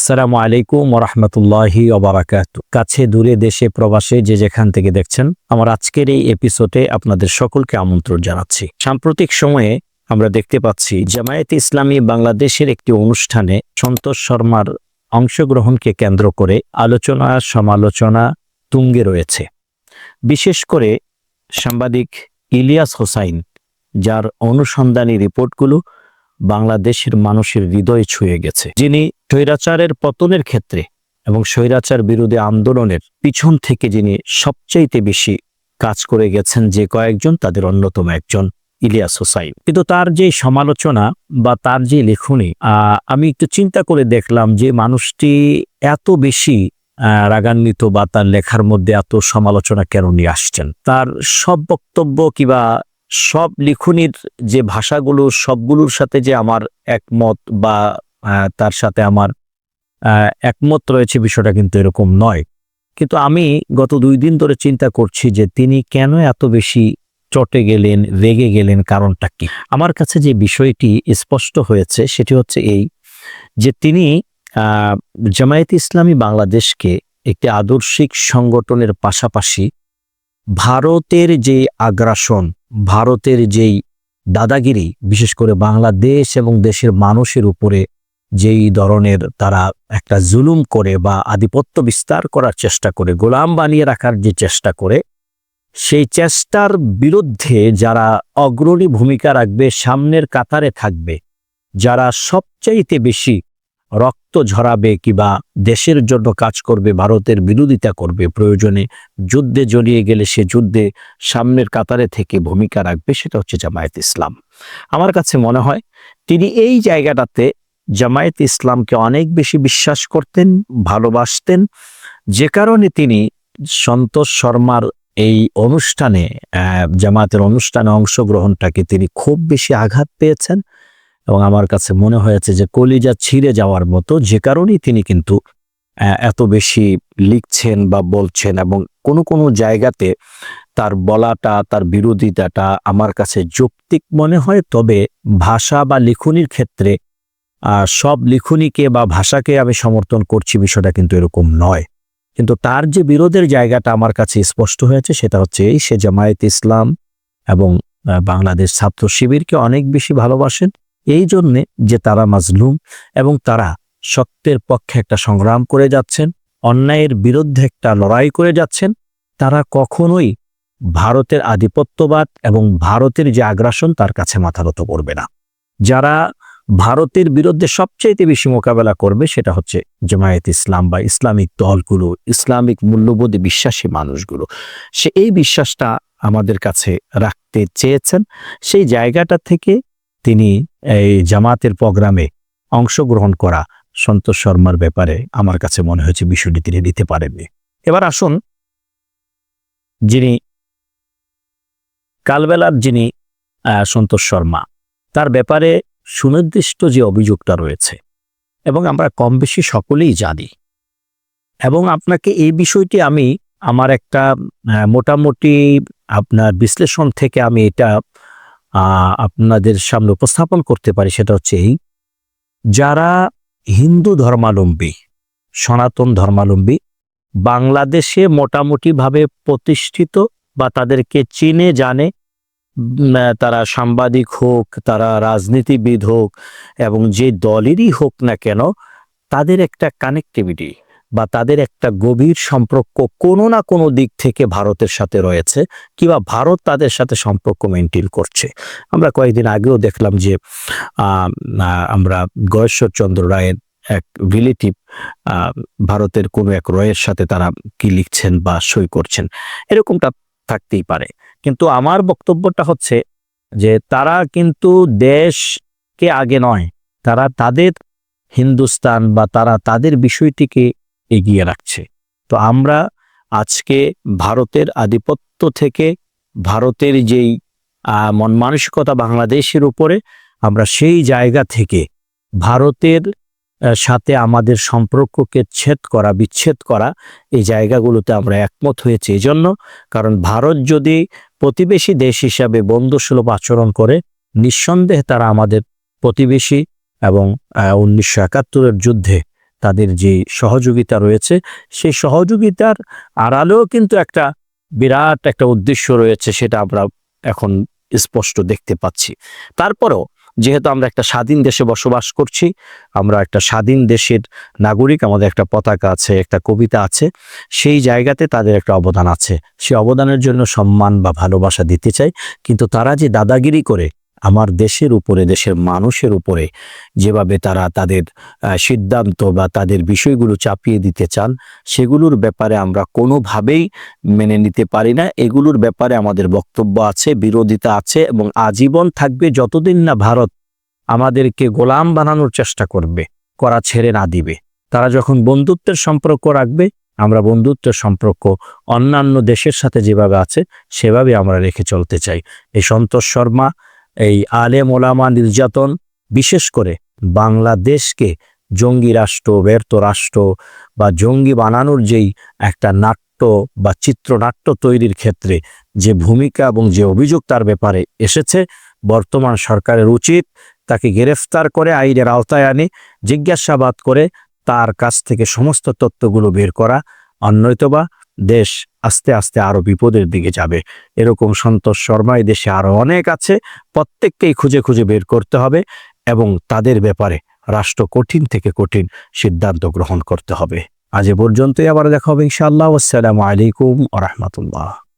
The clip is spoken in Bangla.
আসসালামু আলাইকুম ওরহমতুল্লাহি ওবরাকাত। কাছে দূরে দেশে প্রবাসে যে যেখান থেকে দেখছেন, আমার আজকের এই এপিসোডে আপনাদের সকলকে আমন্ত্রণ জানাচ্ছি। সাম্প্রতিক সময়ে আমরা দেখতে পাচ্ছি, জামায়াতে ইসলামী বাংলাদেশের একটি অনুষ্ঠানে সন্তোষ শর্মার অংশগ্রহণকে কেন্দ্র করে আলোচনা, সমালোচনা তুঙ্গে রয়েছে। বিশেষ করে সাংবাদিক ইলিয়াস হোসাইন, যার অনুসন্ধানী রিপোর্টগুলো বাংলাদেশের মানুষের হৃদয়ে ছুঁয়ে গেছে। যিনি স্বৈরাচারের পতনের ক্ষেত্রে এবং স্বৈরাচার বিরোধী আন্দোলনের পিছন থেকে যিনি সবচাইতে বেশি কাজ করে গেছেন যে কয়েকজন, তাদের অন্যতম একজন ইলিয়াস হোসাইন। কিন্তু তার যে সমালোচনা বা তার যে লেখনী আমি একটু চিন্তা করে দেখলাম যে মানুষটি এত বেশি রাগান্বিত বা তার লেখার মধ্যে এত সমালোচনা কেন নিয়ে আসছেন? তার সব বক্তব্য কিবা সব লিখনির যে ভাষাগুলো, সবগুলোর সাথে যে আমার একমত বা তার সাথে আমার একমত রয়েছে বিষয়টা কিন্তু এরকম নয়। কিন্তু আমি গত দুই দিন ধরে চিন্তা করছি যে তিনি কেন এত বেশি চটে গেলেন, রেগে গেলেন কারণটা কি? আমার কাছে যে বিষয়টি স্পষ্ট হয়েছে সেটি হচ্ছে এই যে তিনি জামায়াত ইসলামী বাংলাদেশকে একটি আদর্শিক সংগঠনের পাশাপাশি ভারতের যে আগ্রাসন, ভারতের যেই দাদাগিরি, বিশেষ করে বাংলাদেশ এবং দেশের মানুষের উপরে যেই ধরনের তারা একটা জুলুম করে বা আধিপত্য বিস্তার করার চেষ্টা করে, গোলাম বানিয়ে রাখার যে চেষ্টা করে, সেই চেষ্টার বিরুদ্ধে যারা অগ্রণী ভূমিকা রাখবে, সামনের কাতারে থাকবে, যারা সবচাইতে বেশি রক্ত ঝরাবে কিবা দেশের জন্য কাজ করবে ভারতের বিরোধিতা করবে প্রয়োজনে যুদ্ধে জড়িয়ে গেলে সে যুদ্ধে সামনের কাতারে থেকে ভূমিকা রাখবে সেটা হচ্ছে জামায়াত ইসলাম। আমার কাছে মনে হয় তিনি এই জায়গাটাতে জামায়াত ইসলামকে অনেক বেশি বিশ্বাস করতেন ভালোবাসতেন। যে কারণে তিনি সন্তোষ শর্মার এই অনুষ্ঠানে আহ, জামায়াতের অনুষ্ঠানে অংশগ্রহণটাকে তিনি খুব বেশি আঘাত পেয়েছেন। এবং আমার কাছে মনে হয়েছে যে কলিজা ছিঁড়ে যাওয়ার মতো যে কারণেই তিনি কিন্তু এত বেশি লিখছেন বা বলছেন এবং কোনো কোনো জায়গাতে তার বলাটা, তার বিরোধিতাটা আমার কাছে যৌক্তিক মনে হয়। তবে ভাষা বা লিখনির ক্ষেত্রে সব লিখনিকে বা ভাষাকে আমি সমর্থন করছি বিষয়টা কিন্তু এরকম নয়। কিন্তু তার যে বিরোধের জায়গাটা আমার কাছে স্পষ্ট হয়েছে সেটা হচ্ছে এই, সে জামায়াত ইসলাম এবং বাংলাদেশ ছাত্র শিবিরকে অনেক বেশি ভালোবাসেন। এই জন্যে যে তারা মাজলুম এবং তারা সত্যের পক্ষে একটা সংগ্রাম করে যাচ্ছেন, অন্যায়ের বিরুদ্ধে একটা লড়াই করে যাচ্ছেন, তারা কখনোই ভারতের আধিপত্যবাদ এবং ভারতের যে আগ্রাসন তার কাছে মাথারত করবে না। যারা ভারতের বিরুদ্ধে সবচাইতে বেশি মোকাবেলা করবে সেটা হচ্ছে জামায়াত ইসলাম বা ইসলামিক দলগুলো, ইসলামিক মূল্যবোধে বিশ্বাসী মানুষগুলো। সে এই বিশ্বাসটা আমাদের কাছে রাখতে চেয়েছেন। সেই জায়গাটা থেকে তিনি এই জামাতের প্রোগ্রামে অংশগ্রহণ করা সন্তোষ শর্মার ব্যাপারে আমার কাছে মনে হয়েছে বিষয়টি তিনি নিতে পারেননি। এবার আসুন যিনি কালবেলার যিনি সন্তোষ শর্মা, তার ব্যাপারে সুনির্দিষ্ট যে অভিযোগটা রয়েছে এবং আমরা কম বেশি সকলেই জানি এবং আপনাকে এই বিষয়টি আমি, আমার একটা মোটামুটি আপনার বিশ্লেষণ থেকে আমি এটা আপনাদের সামনে উপস্থাপন করতে পারি সেটা হচ্ছে এই। যারা হিন্দু ধর্মাবলম্বী, সনাতন ধর্মালম্বী বাংলাদেশে মোটামুটিভাবে প্রতিষ্ঠিত বা তাদেরকে চিনে, জানে তারা সাংবাদিক হোক, তারা রাজনীতিবিদ হোক এবং যে দলেরই হোক না কেন, তাদের একটা কানেক্টিভিটি বা তাদের একটা গভীর সম্পর্ক কোনো না কোনো দিক থেকে ভারতের সাথে রয়েছে কিংবা ভারত তাদের সাথে সম্পর্ক মেনটেন করছে। আমরা কয়েকদিন আগেও দেখলাম যে আমরা গয়েশ্বরচন্দ্র রায়ের এক রিলেটিভ ভারতের কোনো এক রয়ের সাথে তারা কি লিখছেন বা সই করছেন, এরকমটা থাকতেই পারে। কিন্তু আমার বক্তব্যটা হচ্ছে যে, তারা কিন্তু দেশকে আগে নয়, তারা তাদের হিন্দুস্তান বা তারা তাদের বিষয়টিকে এগিয়ে রাখছে। তো আমরা আজকে ভারতের আধিপত্য থেকে ভারতের যেই মন মানসিকতা বাংলাদেশের উপরে, আমরা সেই জায়গা থেকে ভারতের সাথে আমাদের সম্পর্ককে ছেদ করা, বিচ্ছেদ করা, এই জায়গাগুলোতে আমরা একমত হয়েছি। এই জন্য কারণ ভারত যদি প্রতিবেশী দেশ হিসাবে বন্ধুসুলভ আচরণ করে, নিঃসন্দেহে তারা আমাদের প্রতিবেশী এবং উনিশশো একাত্তরের যুদ্ধে তাদের যে সহযোগিতা রয়েছে, সেই সহযোগিতার আড়ালেও কিন্তু একটা বিরাট একটা উদ্দেশ্য রয়েছে, সেটা আমরা এখন স্পষ্ট দেখতে পাচ্ছি। তারপরেও যেহেতু আমরা একটা স্বাধীন দেশে বসবাস করছি, আমরা একটা স্বাধীন দেশের নাগরিক, আমাদের একটা পতাকা আছে, একটা কবিতা আছে, সেই জায়গাতে তাদের একটা অবদান আছে। সেই অবদানের জন্য সম্মান বা ভালোবাসা দিতে চাই, কিন্তু তারা যে দাদাগিরি করে আমার দেশের উপরে, দেশের মানুষের উপরে যেভাবে তারা তাদের সিদ্ধান্ত বা তাদের বিষয়গুলো চাপিয়ে দিতে চান, সেগুলোর ব্যাপারে আমরা কোনোভাবেই মেনে নিতে পারি না। এগুলোর ব্যাপারে আমাদের বক্তব্য আছে, বিরোধিতা আছে এবং আজীবন থাকবে যতদিন না ভারত আমাদেরকে গোলাম বানানোর চেষ্টা করবে, করা ছেড়ে না দিবে। তারা যখন বন্ধুত্বের সম্পর্ক রাখবে, আমরা বন্ধুত্বের সম্পর্ক অন্যান্য দেশের সাথে যেভাবে আছে, সেভাবে আমরা রেখে চলতে চাই। এই সন্তোষ শর্মা এই আলেম ওলামা নির্যাতন বিশেষ করে বাংলাদেশকে জঙ্গি রাষ্ট্র, ব্যর্থ রাষ্ট্র বা জঙ্গি বানানোর যেই একটা নাট্য বা চিত্রনাট্য তৈরির ক্ষেত্রে যে ভূমিকা এবং যে অভিযোগ তার ব্যাপারে এসেছে, বর্তমান সরকারের উচিত তাকে গ্রেফতার করে, আইনের আওতায় আনে, জিজ্ঞাসাবাদ করে, তার কাছ থেকে সমস্ত তথ্যগুলো বের করা। অন্যতবা দেশ আস্তে আস্তে আরও বিপদের দিকে যাবে। এরকম সন্তোষ শর্মা দেশে আরও অনেক আছে, প্রত্যেককেই খুঁজে খুঁজে বের করতে হবে এবং তাদের ব্যাপারে রাষ্ট্র কঠিন থেকে কঠিন সিদ্ধান্ত গ্রহণ করতে হবে। আজ এ পর্যন্তই, আবার দেখা হবে ইনশাআল্লাহ। আসসালামু আলাইকুম আ রহমতুল্লাহ।